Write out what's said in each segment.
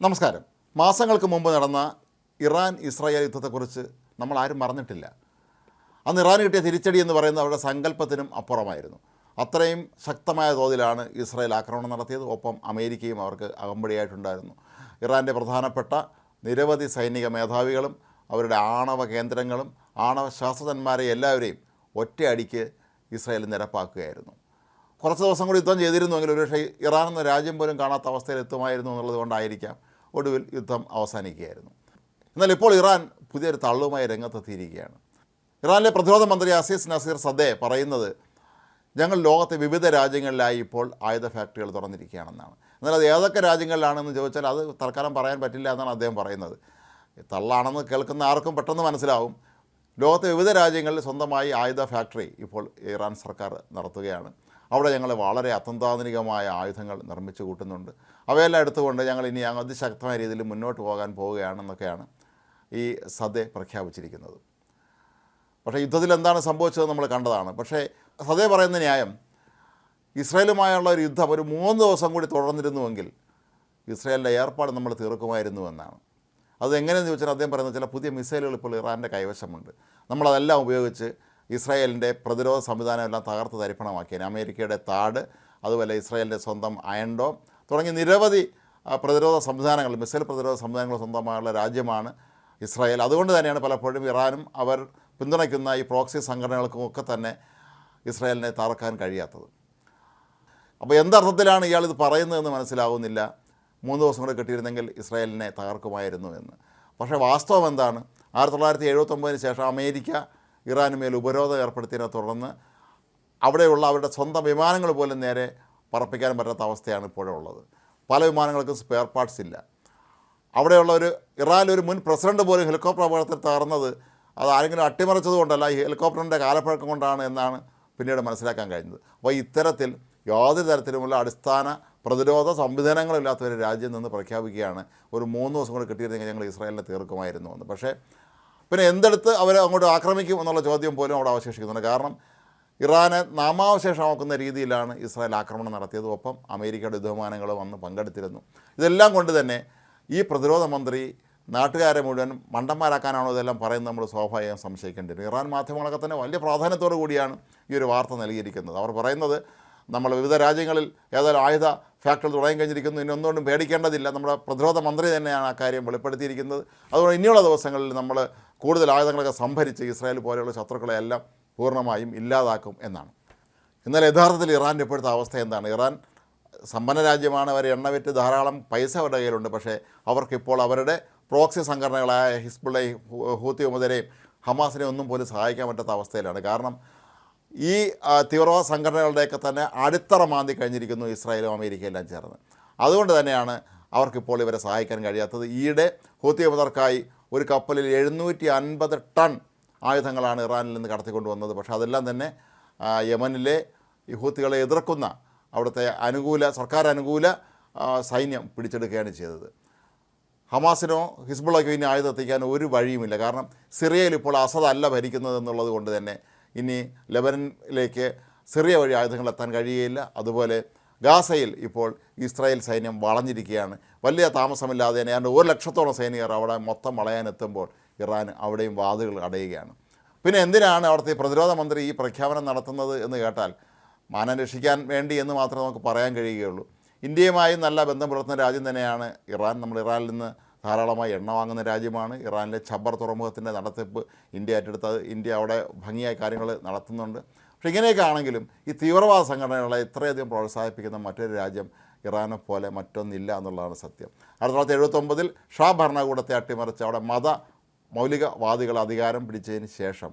നമസ്കാരം. മാസങ്ങൾക്ക് മുമ്പ് നടന്ന ഇറാൻ ഇസ്രായേൽ യുദ്ധത്തെക്കുറിച്ച് നമ്മൾ ആരും മറന്നിട്ടില്ല. അന്ന് ഇറാൻ കിട്ടിയ തിരിച്ചടി എന്ന് പറയുന്നത് അവരുടെ സങ്കല്പത്തിനും അപ്പുറമായിരുന്നു. അത്രയും ശക്തമായ തോതിലാണ് ഇസ്രായേൽ ആക്രമണം നടത്തിയത്. ഒപ്പം അമേരിക്കയും അവർക്ക് അകമ്പടിയായിട്ടുണ്ടായിരുന്നു. ഇറാന്റെ പ്രധാനപ്പെട്ട നിരവധി സൈനിക മേധാവികളും അവരുടെ ആണവ കേന്ദ്രങ്ങളും ആണവ ശാസ്ത്രജ്ഞന്മാരെ എല്ലാവരെയും ഒറ്റയടിക്ക് ഇസ്രായേൽ നിരപ്പാക്കുകയായിരുന്നു. കുറച്ച് ദിവസം കൂടി യുദ്ധം ചെയ്തിരുന്നുവെങ്കിൽ ഒരുപക്ഷേ ഇറാൻ എന്ന രാജ്യം പോലും കാണാത്ത അവസ്ഥയിൽ എത്തുമായിരുന്നു എന്നുള്ളത് കൊണ്ടായിരിക്കാം ഒടുവിൽ യുദ്ധം അവസാനിക്കുകയായിരുന്നു. എന്നാൽ ഇപ്പോൾ ഇറാൻ പുതിയൊരു തള്ളുമായി രംഗത്തെത്തിയിരിക്കുകയാണ്. ഇറാനിലെ പ്രതിരോധ മന്ത്രി അസീസ് നസീർ സദേ പറയുന്നത് ഞങ്ങൾ ലോകത്തെ വിവിധ രാജ്യങ്ങളിലായി ഇപ്പോൾ ആയുധ ഫാക്ടറികൾ തുറന്നിരിക്കുകയാണെന്നാണ്. എന്നാൽ അത് ഏതൊക്കെ രാജ്യങ്ങളിലാണെന്ന് ചോദിച്ചാൽ അത് തൽക്കാലം പറയാൻ പറ്റില്ല എന്നാണ് അദ്ദേഹം പറയുന്നത്. തള്ളാണെന്ന് കേൾക്കുന്ന ആർക്കും പെട്ടെന്ന് മനസ്സിലാവും. ലോകത്തെ വിവിധ രാജ്യങ്ങളിൽ സ്വന്തമായി ആയുധ ഫാക്ടറി ഇപ്പോൾ ഇറാൻ സർക്കാർ നടത്തുകയാണ്. അവിടെ ഞങ്ങൾ വളരെ അത്യന്താധുനികമായ ആയുധങ്ങൾ നിർമ്മിച്ചു കൂട്ടുന്നുണ്ട്. അവയെല്ലാം എടുത്തുകൊണ്ട് ഞങ്ങൾ ഇനി അതിശക്തമായ രീതിയിൽ മുന്നോട്ട് പോകാൻ പോവുകയാണെന്നൊക്കെയാണ് ഈ സദെ പ്രഖ്യാപിച്ചിരിക്കുന്നത്. പക്ഷേ യുദ്ധത്തിൽ എന്താണ് സംഭവിച്ചത് നമ്മൾ കണ്ടതാണ്. പക്ഷേ സദേ പറയുന്ന ന്യായം ഇസ്രായേലുമായുള്ള ഒരു യുദ്ധം ഒരു മൂന്ന് ദിവസം കൂടി തുടർന്നിരുന്നുവെങ്കിൽ ഇസ്രായേലിന്റെ ഏർപ്പാട് നമ്മൾ തീർക്കുമായിരുന്നു എന്നാണ്. അത് എങ്ങനെയെന്ന് ചോദിച്ചാൽ അദ്ദേഹം പറയുന്നത് ചില പുതിയ മിസൈലുകൾ ഇപ്പോൾ ഇറാന്റെ കൈവശമുണ്ട്. നമ്മളതെല്ലാം ഉപയോഗിച്ച് ഇസ്രായേലിന്റെ പ്രതിരോധ സംവിധാനം എല്ലാം തകർത്ത് തരിപ്പണമാക്കിയാണ് അമേരിക്കയുടെ താട് അതുപോലെ ഇസ്രായേലിന്റെ സ്വന്തം അയൻഡോം തുടങ്ങി നിരവധി പ്രതിരോധ സംവിധാനങ്ങൾ മിസൈൽ പ്രതിരോധ സംവിധാനങ്ങൾ സ്വന്തമായുള്ള രാജ്യമാണ് ഇസ്രായേൽ. അതുകൊണ്ട് തന്നെയാണ് പലപ്പോഴും ഇറാനും അവർ പിന്തുണയ്ക്കുന്ന ഈ പ്രോക്സി സംഘടനകൾക്കുമൊക്കെ തന്നെ ഇസ്രായേലിനെ തകർക്കാൻ കഴിയാത്തത്. അപ്പോൾ എന്തർത്ഥത്തിലാണ് ഇയാൾ ഇത് പറയുന്നതെന്ന് മനസ്സിലാവുന്നില്ല. മൂന്ന് ദിവസം കൂടെ കിട്ടിയിരുന്നെങ്കിൽ ഇസ്രായേലിനെ തകർക്കുമായിരുന്നു എന്ന്. പക്ഷേ വാസ്തവം എന്താണ്? ആയിരത്തി തൊള്ളായിരത്തി എഴുപത്തൊമ്പതിന് ശേഷം അമേരിക്ക ഇറാന് മേൽ ഉപരോധം ഏർപ്പെടുത്തിയതിനെ തുടർന്ന് അവിടെയുള്ള അവരുടെ സ്വന്തം വിമാനങ്ങൾ പോലും നേരെ പറപ്പിക്കാൻ പറ്റാത്ത അവസ്ഥയാണ് ഇപ്പോഴുള്ളത് പല വിമാനങ്ങൾക്കും സ്പെയർ പാർട്സ് ഇല്ല. അവിടെയുള്ള ഒരു ഇറാനിലെ ഒരു മുൻ പ്രസിഡന്റ് പോലും ഹെലികോപ്റ്റർ അപകടത്തിൽ തകർന്നത് അത് ആരെങ്കിലും അട്ടിമറിച്ചത് കൊണ്ടല്ല ഈ ഹെലികോപ്റ്ററിന്റെ കാലപ്പഴക്കം കൊണ്ടാണ് എന്നാണ് പിന്നീട് മനസ്സിലാക്കാൻ കഴിഞ്ഞത്. അപ്പോൾ ഇത്തരത്തിൽ യാതൊരു തരത്തിലുമുള്ള അടിസ്ഥാന പ്രതിരോധ സംവിധാനങ്ങളില്ലാത്ത ഒരു രാജ്യം നിന്ന് പ്രഖ്യാപിക്കുകയാണ്. ഒരു മൂന്ന് ദിവസം കൂടി കിട്ടിയിരുന്നെങ്കിൽ ഞങ്ങൾ ഇസ്രായേലിനെ തീർക്കുമായിരുന്നു എന്ന്. പക്ഷേ പിന്നെ എന്തെടുത്ത് അവർ അങ്ങോട്ട് ആക്രമിക്കും എന്നുള്ള ചോദ്യം പോലും അവിടെ അവശേഷിക്കുന്നുണ്ട്. കാരണം ഇറാനെ നാമാവശേഷമാക്കുന്ന രീതിയിലാണ് ഇസ്രായേൽ ആക്രമണം നടത്തിയത് ഒപ്പം അമേരിക്കയുടെ യുദ്ധവിമാനങ്ങൾ വന്ന് പങ്കെടുത്തിരുന്നു. ഇതെല്ലാം കൊണ്ട് തന്നെ ഈ പ്രതിരോധ മന്ത്രി നാട്ടുകാരെ മുഴുവൻ മണ്ടന്മാരാക്കാനാണോ ഇതെല്ലാം പറയുന്നത് നമ്മൾ സ്വാഭാവികം സംശയിക്കേണ്ടി വരും ഇറാൻ മാധ്യമങ്ങളൊക്കെ തന്നെ വലിയ പ്രാധാന്യത്തോടു കൂടിയാണ് ഈ ഒരു വാർത്ത നൽകിയിരിക്കുന്നത്. അവർ പറയുന്നത് നമ്മൾ വിവിധ രാജ്യങ്ങളിൽ ഏതായാലും ആയുധ ഫാക്ടറി തുടങ്ങി കഴിഞ്ഞിരിക്കുന്നു ഇനി ഒന്നുകൊണ്ടും പേടിക്കേണ്ടതില്ല. നമ്മുടെ പ്രതിരോധ മന്ത്രി തന്നെയാണ് ആ കാര്യം വെളിപ്പെടുത്തിയിരിക്കുന്നത്. അതുകൊണ്ട് ഇനിയുള്ള ദിവസങ്ങളിൽ നമ്മൾ കൂടുതൽ ആയുധങ്ങളൊക്കെ സംഭരിച്ച് ഇസ്രായേൽ പോലെയുള്ള ശത്രുക്കളെയെല്ലാം പൂർണമായും ഇല്ലാതാക്കും എന്നാണ്. എന്നാൽ യഥാർത്ഥത്തിൽ ഇറാന്റെ ഇപ്പോഴത്തെ അവസ്ഥ എന്താണ്? ഇറാൻ സമ്പന്ന രാജ്യമാണ് അവരെ എണ്ണ വിറ്റ് ധാരാളം പൈസ അവരുടെ കയ്യിലുണ്ട് പക്ഷേ അവർക്കിപ്പോൾ അവരുടെ പ്രോക്സി സംഘടനകളായ ഹിസ്ബുള്ളയും ഹൂത്തി ഉമതരെയും ഹമാസിനെ ഒന്നും പോലും സഹായിക്കാൻ പറ്റാത്ത അവസ്ഥയിലാണ്. കാരണം ഈ തീവ്രവാദ സംഘടനകളുടെയൊക്കെ തന്നെ അടിത്തറ മാന്തി കഴിഞ്ഞിരിക്കുന്നു ഇസ്രായേലും അമേരിക്കയും എല്ലാം ചേർന്ന്. അതുകൊണ്ട് തന്നെയാണ് അവർക്കിപ്പോൾ ഇവരെ സഹായിക്കാൻ കഴിയാത്തത്. ഈയിടെ ഹൂത്തി ഉമതർക്കായി ഒരു കപ്പലിൽ എഴുന്നൂറ്റി അൻപത് ടൺ ആയുധങ്ങളാണ് ഇറാനിൽ നിന്ന് കടത്തിക്കൊണ്ടുവന്നത് പക്ഷേ അതെല്ലാം തന്നെ യമനിലെ യുഹൂത്തുകളെ ഹൂത്തികളെ എതിർക്കുന്ന അവിടുത്തെ അനുകൂല സർക്കാർ അനുകൂല സൈന്യം പിടിച്ചെടുക്കുകയാണ് ചെയ്തത്. ഹമാസിനോ ഹിസ്ബുള്ളയ്ക്കോ ഇനി ആയുധം എത്തിക്കാൻ ഒരു വഴിയുമില്ല. കാരണം സിറിയയിൽ ഇപ്പോൾ അസദ് അല്ല ഭരിക്കുന്നത് എന്നുള്ളത് കൊണ്ട് തന്നെ ഇനി ലെബനനിലേക്ക് സിറിയ വഴി ആയുധങ്ങൾ എത്താൻ കഴിയുകയില്ല. അതുപോലെ ഗാസയിൽ ഇപ്പോൾ ഇസ്രായേൽ സൈന്യം വളഞ്ഞിരിക്കുകയാണ്. വലിയ താമസമില്ലാതെ തന്നെ ഏതാണ്ട് ഒരു ലക്ഷത്തോളം സൈനികർ അവിടെ മൊത്തം വളയാനെത്തുമ്പോൾ ഇറാൻ അവിടെയും വാതുകൾ അടയുകയാണ്. പിന്നെ എന്തിനാണ് അവിടുത്തെ പ്രതിരോധ മന്ത്രി ഈ പ്രഖ്യാപനം നടത്തുന്നത് എന്ന് കേട്ടാൽ മാനം രക്ഷിക്കാൻ വേണ്ടി എന്ന് മാത്രമേ നമുക്ക് പറയാൻ കഴിയുകയുള്ളൂ. ഇന്ത്യയുമായി നല്ല ബന്ധം പുലർത്തുന്ന രാജ്യം തന്നെയാണ് ഇറാൻ. നമ്മൾ ഇറാനിൽ നിന്ന് ധാരാളമായി എണ്ണ വാങ്ങുന്ന രാജ്യമാണ്. ഇറാനിലെ ഛബർ തുറമുഖത്തിന്റെ നടത്തിപ്പ് ഇന്ത്യ ഏറ്റെടുത്തത്. ഇന്ത്യ അവിടെ ഭംഗിയായ കാര്യങ്ങൾ നടത്തുന്നുണ്ട്. പക്ഷേ ഇങ്ങനെയൊക്കെ ആണെങ്കിലും ഈ തീവ്രവാദ സംഘടനകളെ ഇത്രയധികം പ്രോത്സാഹിപ്പിക്കുന്ന മറ്റൊരു രാജ്യം ഇറാനെ പോലെ മറ്റൊന്നില്ല എന്നുള്ളതാണ് സത്യം. ആയിരത്തി തൊള്ളായിരത്തി എഴുപത്തൊമ്പതിൽ ഷാ ഭരണകൂടത്തെ അട്ടിമറിച്ച് അവിടെ മത മൗലികവാദികൾ അധികാരം പിടിച്ചതിന് ശേഷം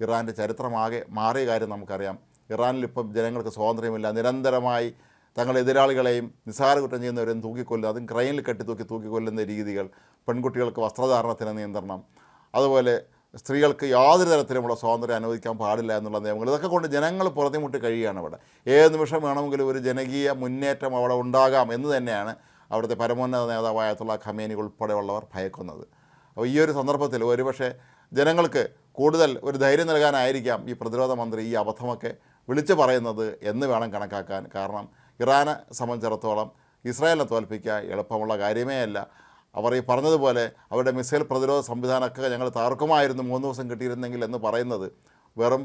ഇറാന്റെ ചരിത്രമാകെ മാറിയ കാര്യം നമുക്കറിയാം. ഇറാനിൽ ഇപ്പം ജനങ്ങൾക്ക് സ്വാതന്ത്ര്യമില്ല. നിരന്തരമായി തങ്ങളുടെ എതിരാളികളെയും നിസ്സാര കുറ്റം ചെയ്യുന്നവരെയും തൂക്കിക്കൊല്ലുക അതും ക്രൈനിൽ കെട്ടി തൂക്കി തൂക്കിക്കൊല്ലുന്ന രീതികൾ പെൺകുട്ടികൾക്ക് വസ്ത്രധാരണത്തിന് നിയന്ത്രണം. അതുപോലെ സ്ത്രീകൾക്ക് യാതൊരു തരത്തിലുമുള്ള സ്വാതന്ത്ര്യം അനുവദിക്കാൻ പാടില്ല എന്നുള്ള നിയമങ്ങൾ. ഇതൊക്കെ കൊണ്ട് ജനങ്ങൾ പുറത്തുമുട്ടി കഴിയുകയാണ് അവിടെ. ഏത് നിമിഷം വേണമെങ്കിലും ഒരു ജനകീയ മുന്നേറ്റം അവിടെ ഉണ്ടാകാം എന്ന് തന്നെയാണ് അവിടുത്തെ പരമോന്നത നേതാവായത്തുള്ള ഖമേനി ഉൾപ്പെടെയുള്ളവർ ഭയക്കുന്നത്. അപ്പോൾ ഈ ഒരു സന്ദർഭത്തിൽ ഒരുപക്ഷെ ജനങ്ങൾക്ക് കൂടുതൽ ഒരു ധൈര്യം നൽകാനായിരിക്കാം ഈ പ്രതിരോധ മന്ത്രി ഈ അബദ്ധമൊക്കെ വിളിച്ചു പറയുന്നത് എന്ന് വേണം കണക്കാക്കാൻ. കാരണം ഇറാനെ സംബന്ധിച്ചിടത്തോളം ഇസ്രായേലിനെ തോൽപ്പിക്കുക എളുപ്പമുള്ള കാര്യമേ അല്ല. അവർ ഈ പറഞ്ഞതുപോലെ അവരുടെ മിസൈൽ പ്രതിരോധ സംവിധാനമൊക്കെ ഞങ്ങൾ തകർക്കുമായിരുന്നു മൂന്ന് ദിവസം കിട്ടിയിരുന്നെങ്കിൽ എന്ന് പറയുന്നത് വെറും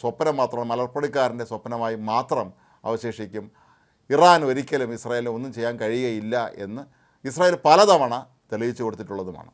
സ്വപ്നം മാത്രം മലർപ്പണിക്കാരന്റെ സ്വപ്നമായി മാത്രം അവശേഷിക്കും. ഇറാൻ ഒരിക്കലും ഇസ്രായേലിന് ഒന്നും ചെയ്യാൻ കഴിയുകയില്ല എന്ന് ഇസ്രായേൽ പലതവണ തെളിയിച്ചു കൊടുത്തിട്ടുള്ളതുമാണ്.